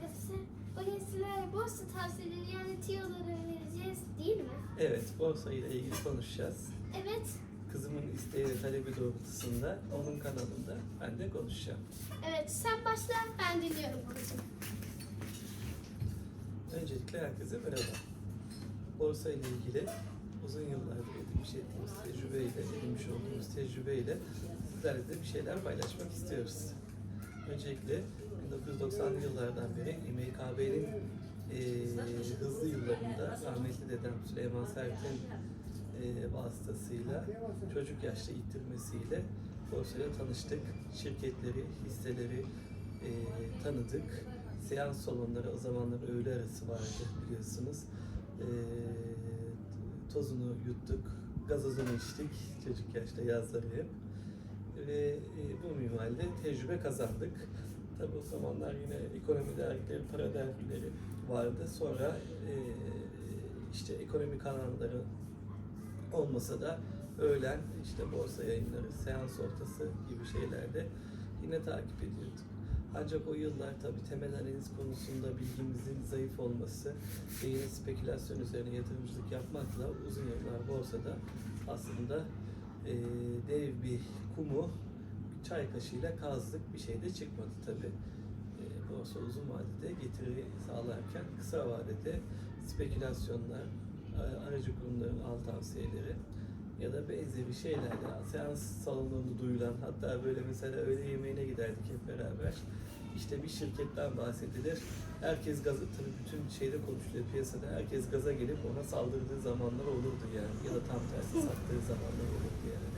arkadaşlar. Bugün sizlere borsa tavsiyeleri yani tiyoları vereceğiz değil mi? Evet, borsa ile ilgili konuşacağız. Evet. Kızımın isteği ve talebi doğrultusunda onun kanalında ben de konuşacağım. Evet sen başla ben dinliyorum babacığım. Öncelikle herkese merhaba. Borsa ile ilgili uzun yıllardır edinmiş ettiğimiz tecrübeyle, edinmiş olduğumuz tecrübeyle sizlerle de bir şeyler paylaşmak istiyoruz. Öncelikle 1990'lı yıllardan beri İMKB'nin eee hızlı yıllarında rahmetli dedem Süleyman Sert'in eee vasıtasıyla çocuk yaşta ittirmesiyle borsayla tanıştık. Şirketleri, hisseleri eee, tanıdık. Seans salonları o zamanlar öğle arası vardı biliyorsunuz. Eee, tozunu yuttuk, gazozunu içtik çocuk yaşta yazları hep. Ve e, bu minvalde tecrübe kazandık. Tabi o zamanlar yine ekonomi dergileri, para dergileri vardı. Sonra e, işte ekonomi kanalları olmasa da öğlen işte borsa yayınları, seans ortası gibi şeylerde yine takip ediyorduk. Ancak o yıllar tabii temel analiz konusunda bilgimizin zayıf olması ve yine spekülasyon üzerine yatırımcılık yapmakla uzun yıllar borsada aslında e, dev bir kumu çay kaşığıyla kazdık. Bir şey de çıkmadı tabii. E, borsa uzun vadede getiri sağlarken kısa vadede spekülasyonlar, a- aracı kurumların al tavsiyeleri ya da benzeri şeylerle seans salonunda duyulan hatta böyle mesela öğle yemeğine giderdik hep beraber. İşte bir şirketten bahsedilir. Herkes gazı, tabii bütün şeyde konuşuluyor piyasada. Herkes gaza gelip ona saldırdığı zamanlar olurdu yani. Ya da tam tersi sattığı zamanlar olurdu yani.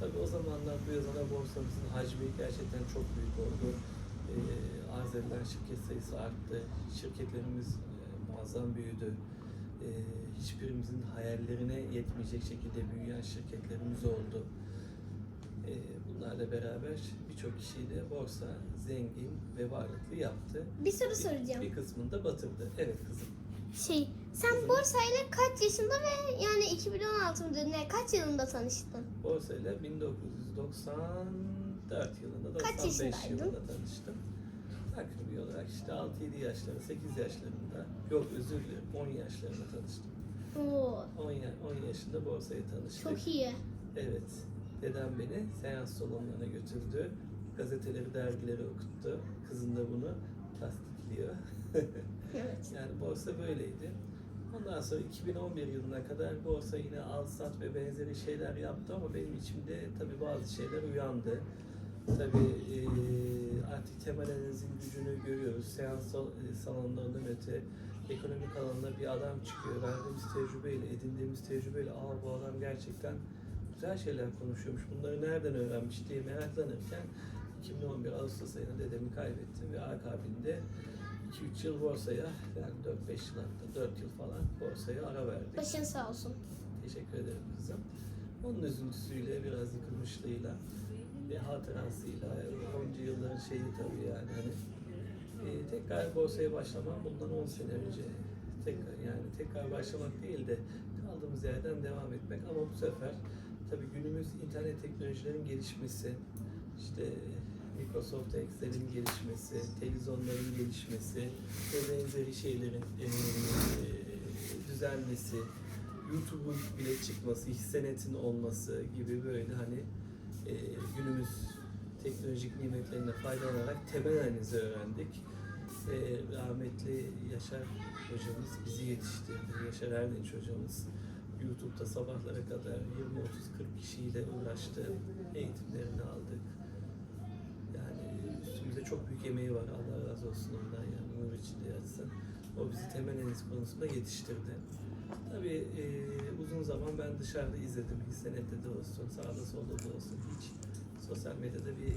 Tabii o zamanlar bu yazana borsamızın hacmi gerçekten çok büyük oldu. Ee, arz edilen şirket sayısı arttı. Şirketlerimiz e, muazzam büyüdü. Ee, hiçbirimizin hayallerine yetmeyecek şekilde büyüyen şirketlerimiz oldu. Ee, bunlarla beraber birçok kişiyi de borsa zengin ve varlıklı yaptı. Bir soru soracağım. Bir kısmını da batırdı. Evet kızım. Şey sen borsayla kaç yaşında ve yani 2016 mıdır ne kaç yılında tanıştın? Borsayla 1994 yılında, Kaç 95 yaşındaydın? yılında tanıştım. Takribi olarak işte 6-7 yaşlarında, 8 yaşlarında, yok özür dilerim 10 yaşlarında tanıştım. Oo 10, ya, 10 yaşında borsaya tanıştık. çok iyi. Evet. Dedem beni seans salonlarına götürdü. Gazeteleri, dergileri okuttu. Kızın da bunu tasdikliyor. Evet. yani borsa böyleydi. Ondan sonra 2011 yılına kadar borsa yine al sat ve benzeri şeyler yaptı ama benim içimde tabii bazı şeyler uyandı. Tabii eee, artık temel analizin gücünü görüyoruz. Seans e, salonlarından öte ekonomik alanda bir adam çıkıyor. Verdiğimiz tecrübeyle, edindiğimiz tecrübeyle aa bu adam gerçekten güzel şeyler konuşuyormuş. Bunları nereden öğrenmiş diye meraklanırken 2011 Ağustos ayında dedemi kaybettim ve akabinde 2-3 yıl borsaya yani 4-5 yıl hatta 4 yıl falan borsaya ara verdik. Başın sağ olsun. Teşekkür ederim kızım. Onun üzüntüsüyle biraz yıkılmışlığıyla ve hatırasıyla onca yılların şeyi tabii yani hani e, tekrar borsaya başlamam bundan 10 sene önce tekrar yani tekrar başlamak değil de kaldığımız yerden devam etmek ama bu sefer tabii günümüz internet teknolojilerin gelişmesi işte Microsoft Excel'in gelişmesi, televizyonların gelişmesi ve benzeri şeylerin e, düzelmesi, YouTube'un bile çıkması, hissenetin olması gibi böyle hani e, günümüz teknolojik nimetlerine faydalanarak temel analizi öğrendik. Ve rahmetli Yaşar hocamız bizi yetiştirdi. Yaşar Erdinç hocamız YouTube'da sabahlara kadar 20-30-40 kişiyle uğraştı. Eğitimlerini aldık. Yani üstümüzde çok büyük emeği var. Allah razı olsun ondan yani. Nur içinde yatsın. O bizi temel analiz konusunda yetiştirdi. Tabii e, uzun zaman ben dışarıda izledim. Hissenette de olsun, sağda solda da olsun. Hiç sosyal medyada bir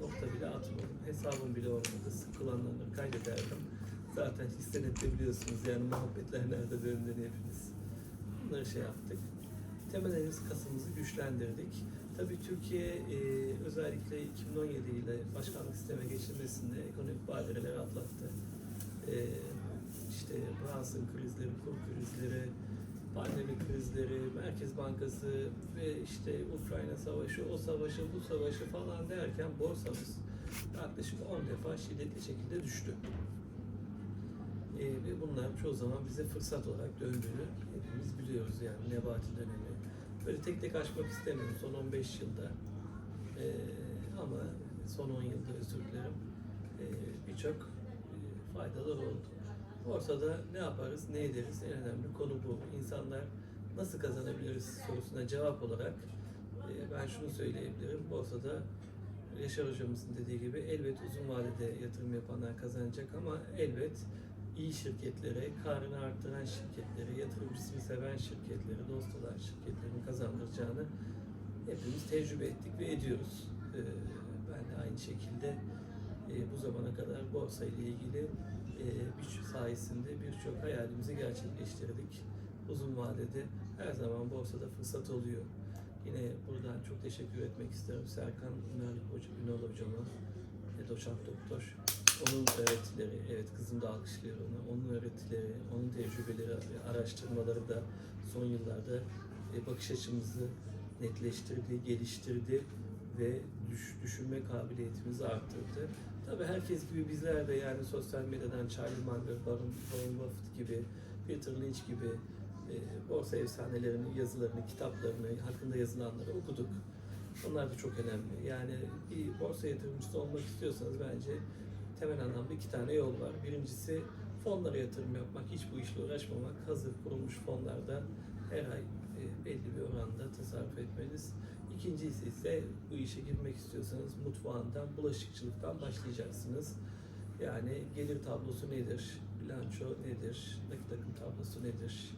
nokta bile atmadım. Hesabım bile olmadı. Sık kullanılanları kaydederdim. Zaten hissenette biliyorsunuz yani muhabbetler nerede döndüğünü hepiniz. Bunları şey yaptık. Temel analiz kasımızı güçlendirdik. Tabii Türkiye e, özellikle 2017 ile başkanlık sisteme geçilmesinde ekonomik badireleri atlattı. E, işte Brunson krizleri, kur krizleri, pandemi krizleri, Merkez Bankası ve işte Ukrayna savaşı, o savaşı, bu savaşı falan derken borsamız yaklaşık 10 defa şiddetli şekilde düştü. Ee, ve bunlar çoğu zaman bize fırsat olarak döndüğünü hepimiz biliyoruz yani Nebati dönemi. Böyle tek tek açmak istemiyorum son 15 yılda. Ee, ama son 10 yılda özür dilerim. Ee, birçok e, faydalar oldu. Borsada ne yaparız, ne ederiz en önemli konu bu. İnsanlar nasıl kazanabiliriz sorusuna cevap olarak e, ben şunu söyleyebilirim. Borsada Yaşar hocamızın dediği gibi elbet uzun vadede yatırım yapanlar kazanacak ama elbet iyi şirketlere, karını arttıran şirketlere, yatırımcısını seven şirketlere, dost olan şirketlerin kazandıracağını hepimiz tecrübe ettik ve ediyoruz. Ee, Ben de aynı şekilde e, bu zamana kadar borsa ile ilgili e, bir sayesinde birçok hayalimizi gerçekleştirdik. Uzun vadede her zaman borsada fırsat oluyor. Yine buradan çok teşekkür etmek isterim Serkan Ünal, Hoca, Ünal hocama, doçent doktor. Onun öğretileri, evet kızım da alkışlıyor onu. Onun öğretileri, onun tecrübeleri, araştırmaları da son yıllarda e, bakış açımızı netleştirdi, geliştirdi ve düş, düşünme kabiliyetimizi arttırdı. Tabii herkes gibi bizler de yani sosyal medyadan Charlie Munger, Warren, Warren Buffett gibi, Peter Lynch gibi e, borsa efsanelerinin yazılarını, kitaplarını, hakkında yazılanları okuduk. Onlar da çok önemli. Yani bir borsa yatırımcısı olmak istiyorsanız bence temel anlamda iki tane yol var. Birincisi fonlara yatırım yapmak, hiç bu işle uğraşmamak. Hazır kurulmuş fonlarda her ay e, belli bir oranda tasarruf etmeniz. İkincisi ise bu işe girmek istiyorsanız mutfağından, bulaşıkçılıktan başlayacaksınız. Yani gelir tablosu nedir, bilanço nedir, nakit akım tablosu nedir,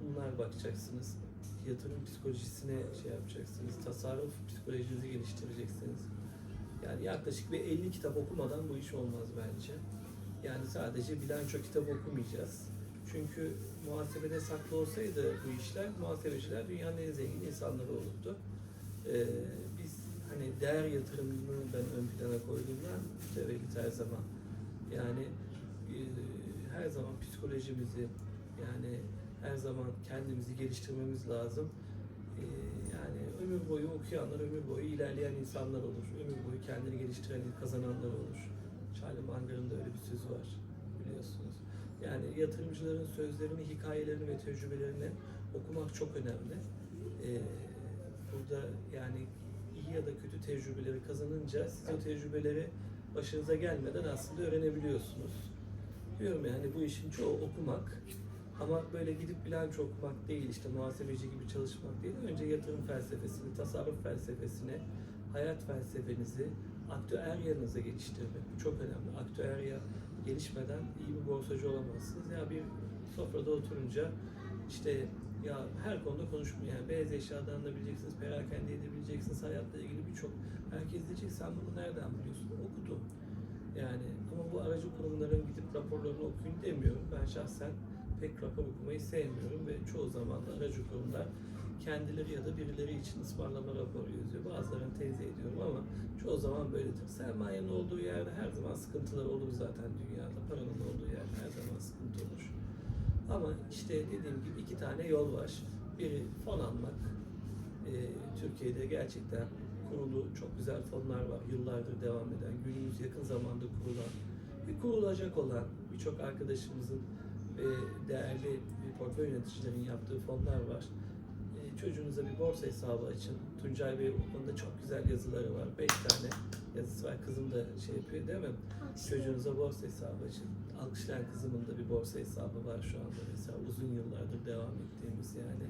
bunlar bakacaksınız. Yatırım psikolojisine şey yapacaksınız. Tasarruf psikolojinizi geliştireceksiniz. Yani yaklaşık bir 50 kitap okumadan bu iş olmaz bence. Yani sadece bilanço kitabı okumayacağız. Çünkü muhasebede saklı olsaydı bu işler, muhasebeciler dünyanın en zengin insanları olurdu. Ee, biz hani değer yatırımını ben ön plana koyduğumdan mütevellit her zaman. Yani e, her zaman psikolojimizi yani her zaman kendimizi geliştirmemiz lazım. Ee, yani ömür boyu okuyanlar, ömür boyu ilerleyen insanlar olur. Ömür boyu kendini geliştiren, kazananlar olur. Charlie Munger'ın da öyle bir sözü var biliyorsunuz. Yani yatırımcıların sözlerini, hikayelerini ve tecrübelerini okumak çok önemli. Ee, burada yani iyi ya da kötü tecrübeleri kazanınca siz o tecrübeleri başınıza gelmeden aslında öğrenebiliyorsunuz. Diyorum yani bu işin çoğu okumak. Ama böyle gidip bilanço okumak değil, işte muhasebeci gibi çalışmak değil. Önce yatırım felsefesini, tasarruf felsefesini, hayat felsefenizi, aktüeryanızı geliştirmek. Bu çok önemli. Aktüerya gelişmeden iyi bir borsacı olamazsınız. Ya bir sofrada oturunca işte ya her konuda konuşmuyor. Yani beyaz eşyadan da bileceksiniz, perakende edebileceksiniz, hayatla ilgili birçok. Herkes diyecek sen bunu nereden biliyorsun? Okudum. Yani ama bu aracı kurumların gidip raporlarını okuyun demiyorum. Ben şahsen pek rapor okumayı sevmiyorum ve çoğu zaman da aracı kurumlar kendileri ya da birileri için ısmarlama raporu yazıyor. Bazılarını teyze ediyorum ama çoğu zaman böyledir. Sermayenin olduğu yerde her zaman sıkıntılar olur zaten dünyada. Paranın olduğu yerde her zaman sıkıntı olur. Ama işte dediğim gibi iki tane yol var. Biri fon almak. Ee, Türkiye'de gerçekten kurulu çok güzel fonlar var. Yıllardır devam eden, günümüz yakın zamanda kurulan ve kurulacak olan birçok arkadaşımızın değerli bir portföy yöneticilerin yaptığı fonlar var. Ee, çocuğunuza bir borsa hesabı açın. Tuncay Bey bu konuda çok güzel yazıları var. Beş tane yazısı var. Kızım da şey yapıyor değil mi? Çocuğunuza borsa hesabı açın. Alkışlayan kızımın da bir borsa hesabı var şu anda mesela. Uzun yıllardır devam ettiğimiz yani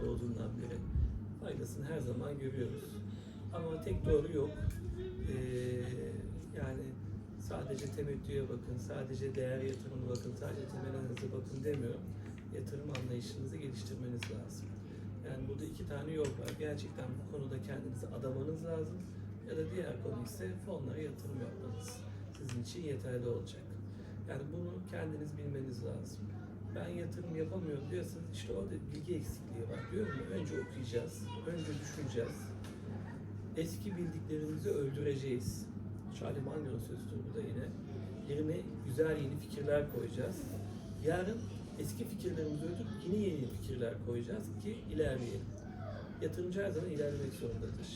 doğduğundan beri. Faydasını her zaman görüyoruz. Ama tek doğru yok. Ee, yani sadece temettüye bakın, sadece değer yatırımına bakın, sadece temel analize bakın demiyorum. Yatırım anlayışınızı geliştirmeniz lazım. Yani burada iki tane yol var. Gerçekten bu konuda kendinizi adamanız lazım. Ya da diğer konu ise fonlara yatırım yapmanız sizin için yeterli olacak. Yani bunu kendiniz bilmeniz lazım. Ben yatırım yapamıyorum diyorsanız işte orada bilgi eksikliği var. Diyorum ya önce okuyacağız, önce düşüneceğiz. Eski bildiklerimizi öldüreceğiz. Charlie Mangan'ın sözüdür bu da yine. Yerine güzel yeni fikirler koyacağız. Yarın eski fikirlerimizi öldürüp yeni yeni fikirler koyacağız ki ilerleyelim. Yatırımcı her zaman ilerlemek zorundadır.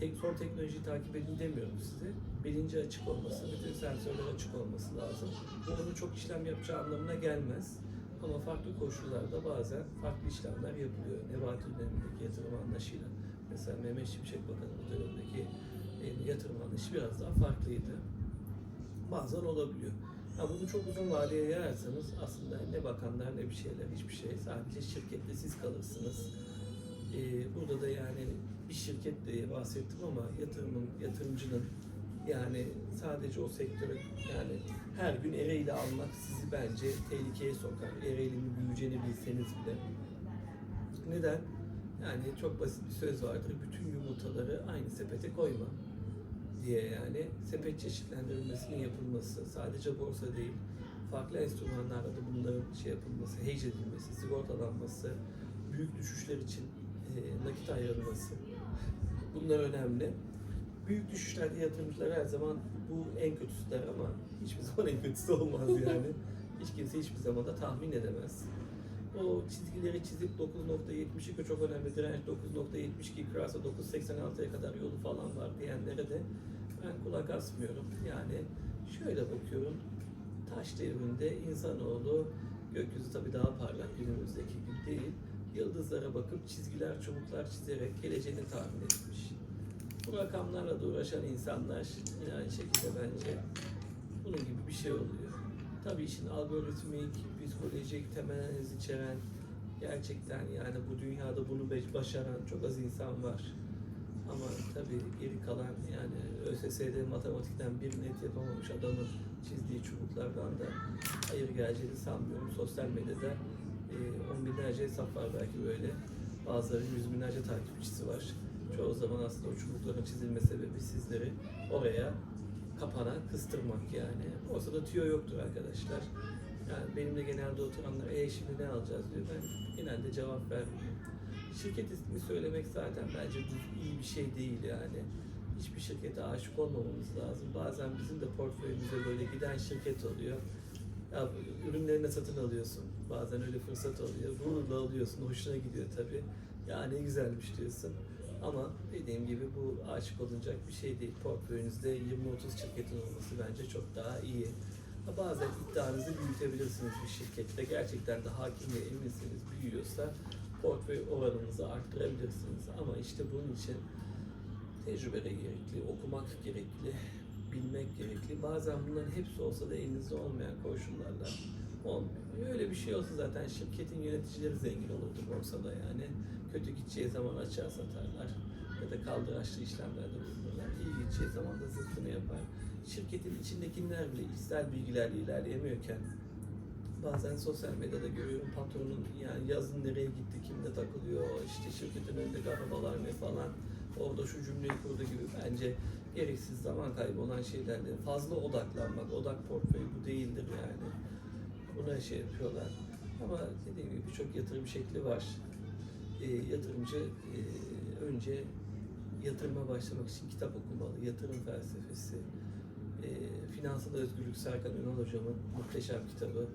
tek, son teknolojiyi takip edin demiyorum size. Bilinci açık olması, bütün sensörler açık olması lazım. Bu onun çok işlem yapacağı anlamına gelmez. Ama farklı koşullarda bazen farklı işlemler yapılıyor. Nebati dönemindeki yatırım anlayışıyla. Mesela Mehmet Şimşek Bakanı'nın dönemindeki e, yatırım anlayışı biraz daha farklıydı. Bazen olabiliyor. Ha bunu çok uzun vadeye yayarsanız aslında ne bakanlar ne bir şeyler hiçbir şey. Sadece şirkette siz kalırsınız. Ee, burada da yani bir şirket diye bahsettim ama yatırımın, yatırımcının yani sadece o sektöre yani her gün Ereğli almak sizi bence tehlikeye sokar. Ereğli'nin büyüyeceğini bilseniz bile. Neden? Yani çok basit bir söz vardır. Bütün yumurtaları aynı sepete koyma diye yani sepet çeşitlendirilmesinin yapılması sadece borsa değil farklı enstrümanlarla da bunların şey yapılması, hedge edilmesi, sigortalanması, büyük düşüşler için e, nakit ayrılması bunlar önemli. Büyük düşüşlerde yatırımcılar her zaman bu en kötüsü der ama hiçbir zaman en kötüsü olmaz yani. Hiç kimse hiçbir zaman da tahmin edemez. O çizgileri çizip 9.72 çok önemli direnç 9.72 kırarsa 9.86'ya kadar yolu falan var diyenlere de ben kulak asmıyorum. Yani şöyle bakıyorum. Taş devrinde insanoğlu gökyüzü tabii daha parlak günümüzdeki gibi değil. Yıldızlara bakıp çizgiler, çubuklar çizerek geleceğini tahmin etmiş. Bu rakamlarla da uğraşan insanlar aynı şekilde bence bunun gibi bir şey oluyor. Tabii işin algoritmik, psikolojik temel analiz içeren gerçekten yani bu dünyada bunu başaran çok az insan var. Ama tabii geri kalan yani ÖSS'de matematikten bir net yapamamış adamın çizdiği çubuklardan da hayır geleceğini sanmıyorum. Sosyal medyada e, on binlerce hesap var belki böyle. Bazılarının yüz binlerce takipçisi var. Çoğu zaman aslında o çubukların çizilme sebebi sizleri oraya kapana kıstırmak yani. Borsada tüyo yoktur arkadaşlar. Yani benimle genelde oturanlar e şimdi ne alacağız diyor. Ben genelde cevap vermiyorum. Şirket ismi söylemek zaten bence düz- iyi bir şey değil yani. Hiçbir şirkete aşık olmamamız lazım. Bazen bizim de portföyümüze böyle giden şirket oluyor. Ya ürünlerini satın alıyorsun. Bazen öyle fırsat oluyor. Gururla alıyorsun. Hoşuna gidiyor tabii. Ya ne güzelmiş diyorsun. Ama dediğim gibi bu aşık olunacak bir şey değil. Portföyünüzde 20-30 şirketin olması bence çok daha iyi. Bazen iddianızı büyütebilirsiniz bir şirkette. Gerçekten de hakim ve eminsiniz büyüyorsa portföy oranınızı arttırabilirsiniz. Ama işte bunun için tecrübe de gerekli, okumak gerekli, bilmek gerekli. Bazen bunların hepsi olsa da elinizde olmayan koşullarla olmuyor. Öyle bir şey olsa zaten şirketin yöneticileri zengin olurdu borsada yani. Kötü gideceği zaman açığa satarlar ya da kaldıraçlı işlemlerde bulunurlar. İyi gideceği zaman da zıttını yapar. Şirketin içindekiler bile içsel bilgilerle ilerleyemiyorken bazen sosyal medyada görüyorum patronun yani yazın nereye gitti, kimle takılıyor, işte şirketin önündeki arabalar ne falan. Orada şu cümleyi kurdu gibi bence gereksiz zaman kaybı olan şeylerle fazla odaklanmak, odak portföyü bu değildir yani. Buna şey yapıyorlar. Ama dediğim gibi birçok yatırım şekli var. E, yatırımcı e, önce yatırıma başlamak için kitap okumalı. Yatırım felsefesi, e, Finansal Özgürlük Serkan Ünal Hocam'ın muhteşem kitabı.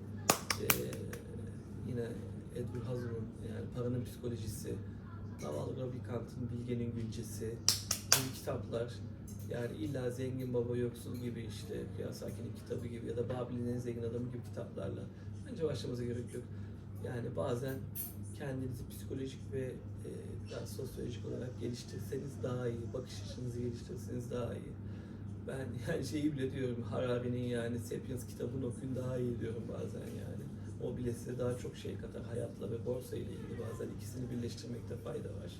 E, yine Edwin Hazum'un yani Paranın Psikolojisi, Naval Ravikant'ın Bilgenin Güncesi gibi kitaplar. Yani illa Zengin Baba Yoksul gibi işte Kiyosaki'nin kitabı gibi ya da Babil'in en zengin adamı gibi kitaplarla bence başlamamıza gerek yok. Yani bazen kendinizi psikolojik ve e, biraz sosyolojik olarak geliştirseniz daha iyi, bakış açınızı geliştirseniz daha iyi. Ben yani şeyi bile diyorum, Harari'nin yani Sapiens kitabını okuyun daha iyi diyorum bazen yani. O bile size daha çok şey katar hayatla ve borsa ile ilgili bazen ikisini birleştirmekte fayda var.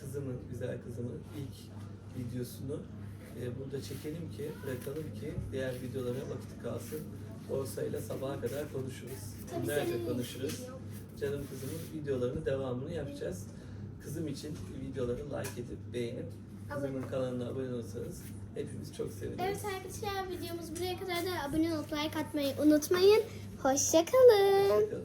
Kızımın, güzel kızımın ilk videosunu e, burada çekelim ki, bırakalım ki diğer videolara vakit kalsın. Borsayla sabaha kadar konuşuruz. Tabii Günlerce senin konuşuruz. Canım kızımın videolarını devamını yapacağız. Kızım için videoları like edip beğenip kızımın kanalına abone olursanız hepimiz çok seviniriz. Evet arkadaşlar videomuz buraya kadar da abone olup like atmayı unutmayın. Hoşçakalın. Hoşçakalın.